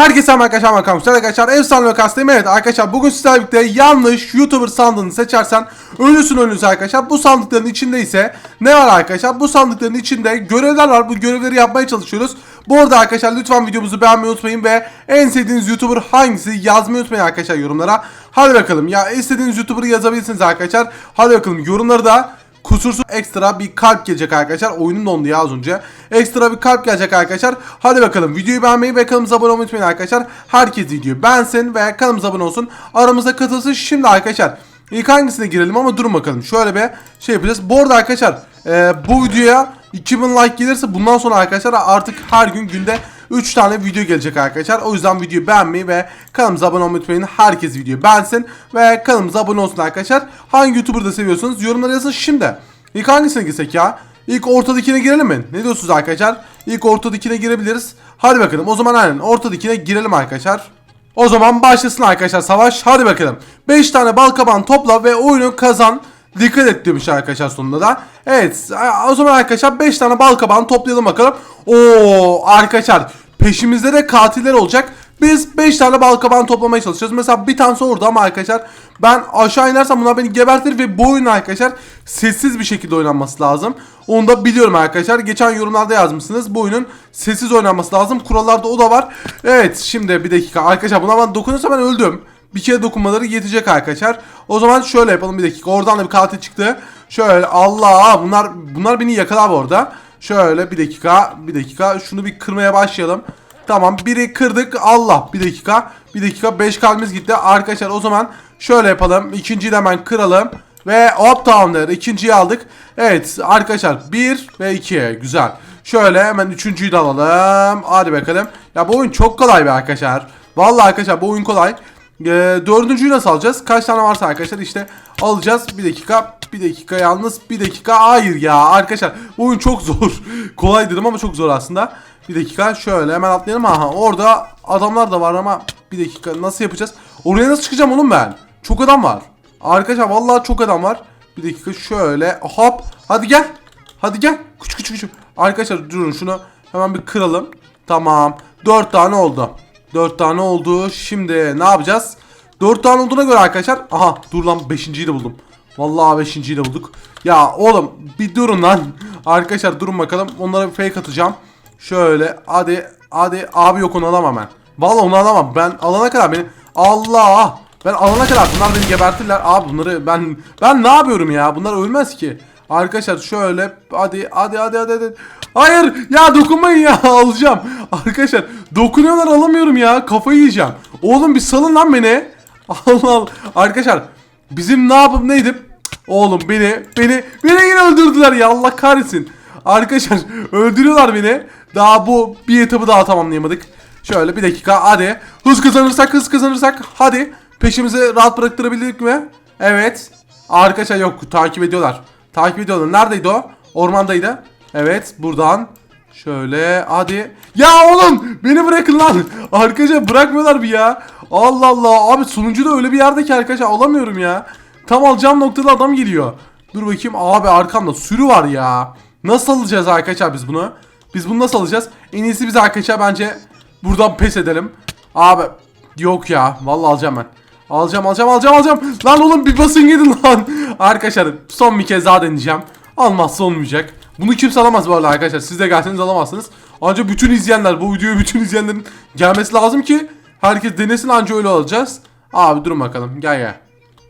Herkese merhaba arkadaşlar ben Kamışlar arkadaşlar efsane lokastayım evet arkadaşlar bugün sizlerle birlikte yanlış YouTuber sandığını seçersen ölüsün ölüsü arkadaşlar. Bu sandıkların içinde ise ne var arkadaşlar? Bu sandıkların içinde görevler var. Bu görevleri yapmaya çalışıyoruz. Bu arada arkadaşlar lütfen videomuzu beğenmeyi unutmayın ve en sevdiğiniz YouTuber hangisi yazmayı unutmayın arkadaşlar yorumlara. Hadi bakalım. Ya istediğiniz YouTuber'ı yazabilirsiniz arkadaşlar. Hadi bakalım. Yorumları da Kusursuz ekstra bir kalp gelecek arkadaşlar. Oyunun dondu ya az önce. Ekstra bir kalp gelecek arkadaşlar. Hadi bakalım videoyu beğenmeyi ve kanalımıza abone olmayı unutmayın arkadaşlar. Herkes videoyu beğensin ve kanalımıza abone olsun. Aramıza katılsın. Şimdi arkadaşlar ilk hangisine girelim ama durun bakalım. Şöyle bir şey yapacağız. Bu arada arkadaşlar e, bu videoya 2000 like gelirse bundan sonra arkadaşlar artık her gün günde 3 tane video gelecek arkadaşlar. O yüzden videoyu beğenmeyi ve kanalımıza abone olmayı unutmayın. Herkes videoyu beğensin ve kanalımıza abone olsun arkadaşlar. Hangi YouTuber'da seviyorsunuz yorumlara yazın şimdi. İlk hangisine girsek ya? İlk ortadakine girelim mi? Ne diyorsunuz arkadaşlar? İlk ortadakine girebiliriz. Hadi bakalım. O zaman aynen ortadakine girelim arkadaşlar. O zaman başlasın arkadaşlar savaş. Hadi bakalım. 5 tane bal kabağını topla ve oyunu kazan. Dikkat et demiş arkadaşlar sonunda da. Evet o zaman arkadaşlar 5 tane bal kabağını toplayalım bakalım. Oo arkadaşlar peşimizde de katiller olacak. Biz 5 tane bal kabağını toplamaya çalışacağız. Mesela bir tanesi orada ama arkadaşlar ben aşağı inersem bunlar beni gebertir ve bu oyun arkadaşlar sessiz bir şekilde oynanması lazım. Onu da biliyorum arkadaşlar. Geçen yorumlarda yazmışsınız. Bu oyunun sessiz oynanması lazım. Kurallarda o da var. Evet şimdi bir dakika arkadaşlar buna ben dokunursa ben öldüm. Bir kere dokunmaları yetecek arkadaşlar. O zaman şöyle yapalım bir dakika. Oradan da bir katil çıktı. Şöyle Allah bunlar bunlar beni yakalar bu arada. Şöyle bir dakika bir dakika şunu bir kırmaya başlayalım. Tamam biri kırdık Allah. Bir dakika bir dakika. 5 kalbimiz gitti. Arkadaşlar o zaman şöyle yapalım. İkinciyi de hemen kıralım. Ve hop tamamdır. İkinciyi aldık. Evet arkadaşlar 1 ve 2 güzel. Şöyle hemen üçüncüyü de alalım. Hadi bakalım. Ya bu oyun çok kolay be arkadaşlar. Vallahi arkadaşlar bu oyun kolay. Ee, dördüncüyü nasıl alacağız? Kaç tane varsa arkadaşlar işte alacağız. Bir dakika bir dakika. Yalnız bir dakika. Hayır ya arkadaşlar. Bu oyun çok zor. Kolay dedim ama çok zor aslında bir dakika şöyle hemen atlayalım. Aha orada adamlar da var ama bir dakika nasıl yapacağız? Oraya nasıl çıkacağım oğlum ben? Çok adam var. Arkadaşlar vallahi çok adam var. Bir dakika şöyle hop. Hadi gel. Hadi gel. Küçük küçük küçük. Arkadaşlar durun şunu hemen bir kıralım. Tamam. 4 tane oldu. 4 tane oldu. Şimdi ne yapacağız? 4 tane olduğuna göre arkadaşlar. Aha dur lan 5.yi de buldum. Vallahi 5.yi de bulduk. Ya oğlum bir durun lan. Arkadaşlar durun bakalım. Onlara bir fake atacağım. Şöyle hadi hadi abi yok onu alamam ben. Vallahi onu alamam. Ben alana kadar beni Allah ben alana kadar bunlar beni gebertirler. Abi bunları ben ben ne yapıyorum ya? Bunlar ölmez ki. Arkadaşlar şöyle hadi hadi hadi hadi hadi. Hayır ya dokunmayın ya alacağım. Arkadaşlar dokunuyorlar alamıyorum ya. Kafayı yiyeceğim. Oğlum bir salın lan beni. Allah Allah. Arkadaşlar bizim ne yapıp neydi? Oğlum beni beni beni yine öldürdüler ya Allah kahretsin. Arkadaşlar öldürüyorlar beni. Daha bu bir etabı daha tamamlayamadık. Şöyle bir dakika hadi. Hız kazanırsak hız kazanırsak hadi. Peşimizi rahat bıraktırabildik mi? Evet. Arkadaşlar yok takip ediyorlar. Takip ediyorlar. Neredeydi o? Ormandaydı. Evet buradan. Şöyle hadi. Ya oğlum beni bırakın lan. Arkadaşlar bırakmıyorlar bir ya. Allah Allah. Abi sonuncu da öyle bir yerde ki arkadaşlar alamıyorum ya. Tam alacağım noktada adam geliyor. Dur bakayım abi arkamda sürü var ya. Nasıl alacağız arkadaşlar biz bunu? Biz bunu nasıl alacağız? En iyisi biz arkadaşlar bence buradan pes edelim. Abi yok ya. Vallahi alacağım ben. Alacağım alacağım alacağım alacağım. Lan oğlum bir basın gidin lan. Arkadaşlar son bir kez daha deneyeceğim. Almazsa olmayacak. Bunu kimse alamaz bu arada arkadaşlar. Siz de gelseniz alamazsınız. Ancak bütün izleyenler bu videoyu bütün izleyenlerin gelmesi lazım ki herkes denesin anca öyle alacağız. Abi durun bakalım. Gel gel.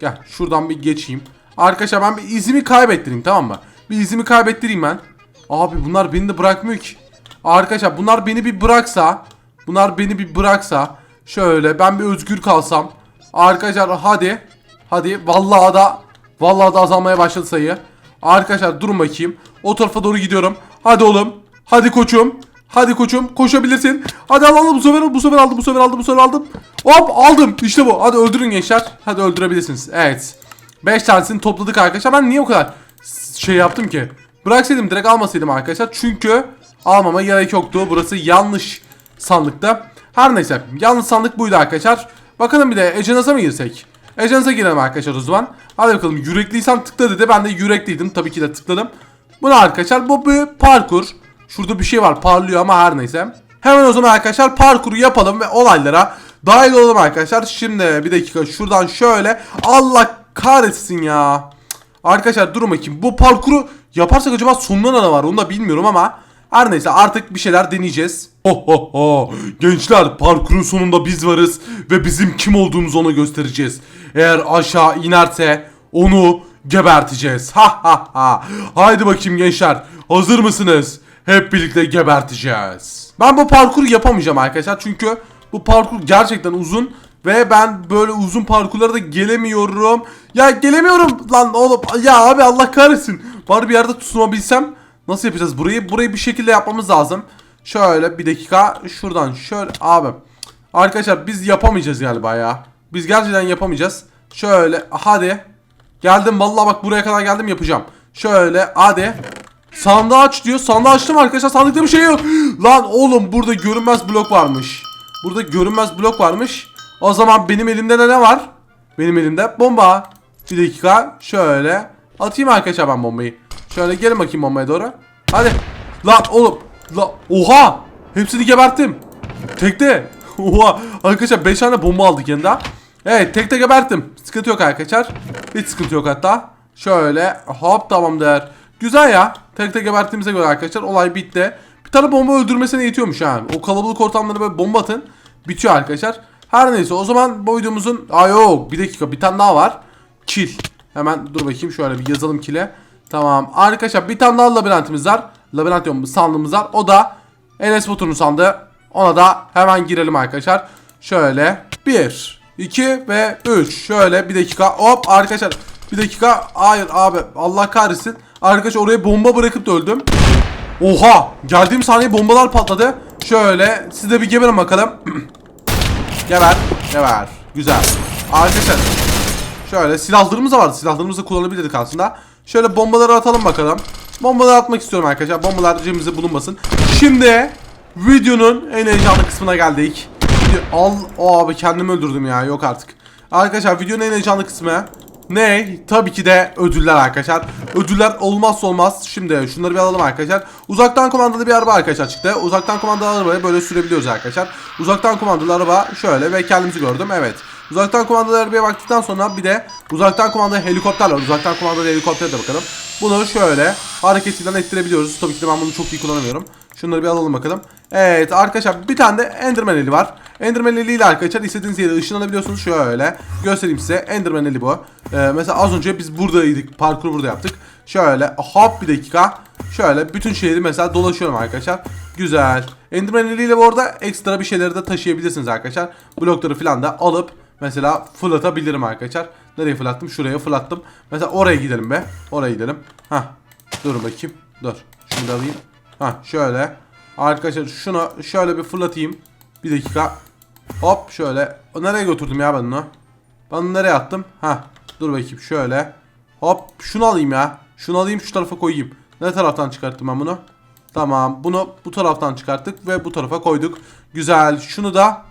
Gel şuradan bir geçeyim. Arkadaşlar ben bir izimi kaybettireyim tamam mı? Bir izimi kaybettireyim ben. Abi bunlar beni de bırakmıyor ki. Arkadaşlar bunlar beni bir bıraksa. Bunlar beni bir bıraksa. Şöyle ben bir özgür kalsam. Arkadaşlar hadi. Hadi vallahi da vallahi da azalmaya başladı sayı. Arkadaşlar durun bakayım. O tarafa doğru gidiyorum. Hadi oğlum. Hadi koçum. Hadi koçum koşabilirsin. Hadi al al bu sefer bu sefer aldım bu sefer aldım bu sefer aldım. Hop aldım. İşte bu. Hadi öldürün gençler. Hadi öldürebilirsiniz. Evet. 5 tanesini topladık arkadaşlar. Ben niye o kadar şey yaptım ki? Bıraksaydım direkt almasaydım arkadaşlar. Çünkü almama gerek yoktu. Burası yanlış sandıkta. Her neyse. Yanlış sandık buydu arkadaşlar. Bakalım bir de Ecenaz'a mı girsek? Ecenaz'a girelim arkadaşlar o zaman. Hadi bakalım yürekliysen tıkla dedi. Ben de yürekliydim. Tabii ki de tıkladım. Bu ne arkadaşlar? Bu bir parkur. Şurada bir şey var parlıyor ama her neyse. Hemen o zaman arkadaşlar parkuru yapalım ve olaylara dahil olalım arkadaşlar. Şimdi bir dakika şuradan şöyle. Allah kahretsin ya. Arkadaşlar durun bakayım. Bu parkuru yaparsak acaba sonunda ne var onu da bilmiyorum ama her neyse artık bir şeyler deneyeceğiz. Ho ho ho. Gençler parkurun sonunda biz varız ve bizim kim olduğumuzu ona göstereceğiz. Eğer aşağı inerse onu geberteceğiz. Ha ha ha. Haydi bakayım gençler. Hazır mısınız? Hep birlikte geberteceğiz. Ben bu parkuru yapamayacağım arkadaşlar çünkü bu parkur gerçekten uzun ve ben böyle uzun parkurlara da gelemiyorum. Ya gelemiyorum lan oğlum. Ya abi Allah kahretsin. Bari bir yerde tutunabilsem. Nasıl yapacağız burayı? Burayı bir şekilde yapmamız lazım. Şöyle bir dakika. Şuradan şöyle. Abi. Arkadaşlar biz yapamayacağız galiba ya. Biz gerçekten yapamayacağız. Şöyle hadi. Geldim vallahi bak buraya kadar geldim yapacağım. Şöyle hadi. Sandığı aç diyor. Sandığı açtım arkadaşlar. Sandıkta bir şey yok. Lan oğlum burada görünmez blok varmış. Burada görünmez blok varmış. O zaman benim elimde de ne var? Benim elimde bomba. Bir dakika. Şöyle. Atayım arkadaşlar ben bombayı. Şöyle gelin bakayım bombaya doğru. Hadi. Lan oğlum. La oha. Hepsini geberttim. Tekte. Oha. Arkadaşlar 5 tane bomba aldık yanında. Evet tekte geberttim. Sıkıntı yok arkadaşlar. Hiç sıkıntı yok hatta. Şöyle hop tamamdır. Güzel ya. Tekte geberttiğimize göre arkadaşlar olay bitti. Bir tane bomba öldürmesine yetiyormuş ha. O kalabalık ortamlara böyle bomba atın. Bitiyor arkadaşlar. Her neyse o zaman bu videomuzun... Aa yok bir dakika bir tane daha var. Kill. Hemen dur bakayım şöyle bir yazalım kill'e. Tamam arkadaşlar bir tane daha labirentimiz var. Labirent diyorum sandığımız var. O da Enes Batur'un sandığı. Ona da hemen girelim arkadaşlar. Şöyle 1, 2 ve 3. Şöyle bir dakika. Hop arkadaşlar. Bir dakika. Hayır abi. Allah kahretsin. Arkadaşlar oraya bomba bırakıp da öldüm. Oha. Geldiğim saniye bombalar patladı. Şöyle. Siz de bir geberin bakalım. Geber. Geber. Güzel. Arkadaşlar. Şöyle silahlarımız da vardı. Silahlarımızı kullanabilirdik aslında. Şöyle bombaları atalım bakalım. Bombaları atmak istiyorum arkadaşlar. Bombalar cebimizde bulunmasın. Şimdi videonun en heyecanlı kısmına geldik. Al o abi kendimi öldürdüm ya. Yok artık. Arkadaşlar videonun en heyecanlı kısmı ne? Tabii ki de ödüller arkadaşlar. Ödüller olmazsa olmaz. Şimdi şunları bir alalım arkadaşlar. Uzaktan kumandalı bir araba arkadaşlar çıktı. Uzaktan kumandalı arabayı böyle sürebiliyoruz arkadaşlar. Uzaktan kumandalı araba şöyle ve kendimizi gördüm. Evet. Uzaktan kumandalı arabaya baktıktan sonra bir de uzaktan kumandalı helikopter var. Uzaktan kumandalı helikoptere de bakalım. Bunu şöyle hareketinden ettirebiliyoruz. Tabii ki de ben bunu çok iyi kullanamıyorum. Şunları bir alalım bakalım. Evet arkadaşlar bir tane de Enderman eli var. Enderman eliyle arkadaşlar istediğiniz yere ışınlanabiliyorsunuz. Şöyle göstereyim size. Enderman eli bu. Ee, mesela az önce biz buradaydık. Parkuru burada yaptık. Şöyle hop bir dakika. Şöyle bütün şehri mesela dolaşıyorum arkadaşlar. Güzel. Enderman eliyle bu arada ekstra bir şeyleri de taşıyabilirsiniz arkadaşlar. Blokları falan da alıp mesela fırlatabilirim arkadaşlar. Nereye fırlattım? Şuraya fırlattım. Mesela oraya gidelim be. Oraya gidelim. Hah. Dur bakayım. Dur. Şunu da alayım. Hah şöyle. Arkadaşlar şunu şöyle bir fırlatayım. Bir dakika. Hop şöyle. Nereye götürdüm ya ben onu? Ben nereye attım? Ha. Dur bakayım şöyle. Hop şunu alayım ya. Şunu alayım şu tarafa koyayım. Ne taraftan çıkarttım ben bunu? Tamam. Bunu bu taraftan çıkarttık ve bu tarafa koyduk. Güzel. Şunu da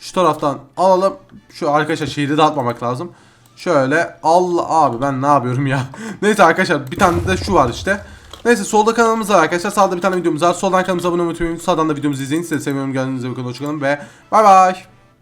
şu taraftan alalım. Şu arkadaşlar şehri dağıtmamak lazım. Şöyle Allah abi ben ne yapıyorum ya. Neyse arkadaşlar bir tane de şu var işte. Neyse solda kanalımız var arkadaşlar. Sağda bir tane videomuz var. Soldan kanalımıza abone olmayı unutmayın. Sağdan da videomuzu izleyin. Sizi seviyorum. Kendinize bakın. Hoşçakalın ve bay bay.